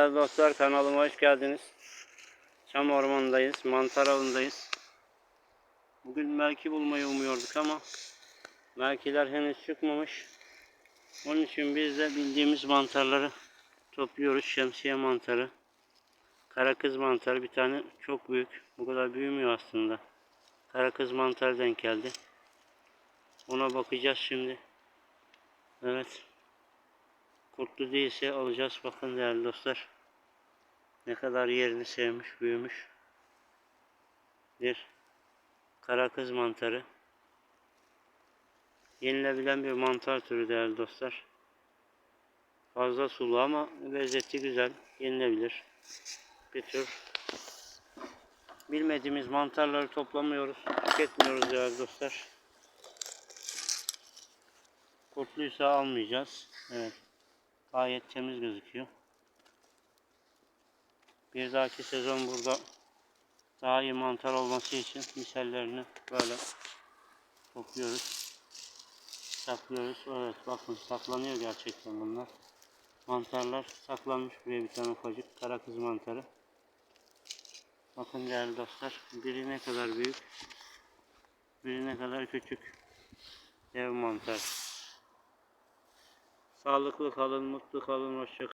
Değerli dostlar kanalıma hoş geldiniz. Çam ormanındayız, mantar avındayız. Bugün melki bulmayı umuyorduk ama melkiler henüz çıkmamış. Onun için biz de bildiğimiz mantarları topluyoruz. Şemsiye mantarı, karakız mantarı bir tane çok büyük. Bu kadar büyümüyor aslında. Karakız mantarı denk geldi. Ona bakacağız şimdi. Evet. Kurtlu değilse alacağız. Bakın değerli dostlar. Ne kadar yerini sevmiş, büyümüş. Bir karakız mantarı. Yenilebilen bir mantar türü değerli dostlar. Fazla sulu ama lezzeti güzel. Yenilebilir. Bir tür bilmediğimiz mantarları toplamıyoruz. Tüketmiyoruz değerli dostlar. Kurtluysa almayacağız. Evet. Gayet temiz gözüküyor. Bir dahaki sezon burada daha iyi mantar olması için misallerini böyle topluyoruz. Saklıyoruz. Evet bakın saklanıyor gerçekten bunlar. Mantarlar saklanmış buraya bir tane ufacık kara kız mantarı. Bakın değerli dostlar biri ne kadar büyük biri ne kadar küçük dev mantar. Sağlıklı kalın, mutlu kalın, hoşça kalın.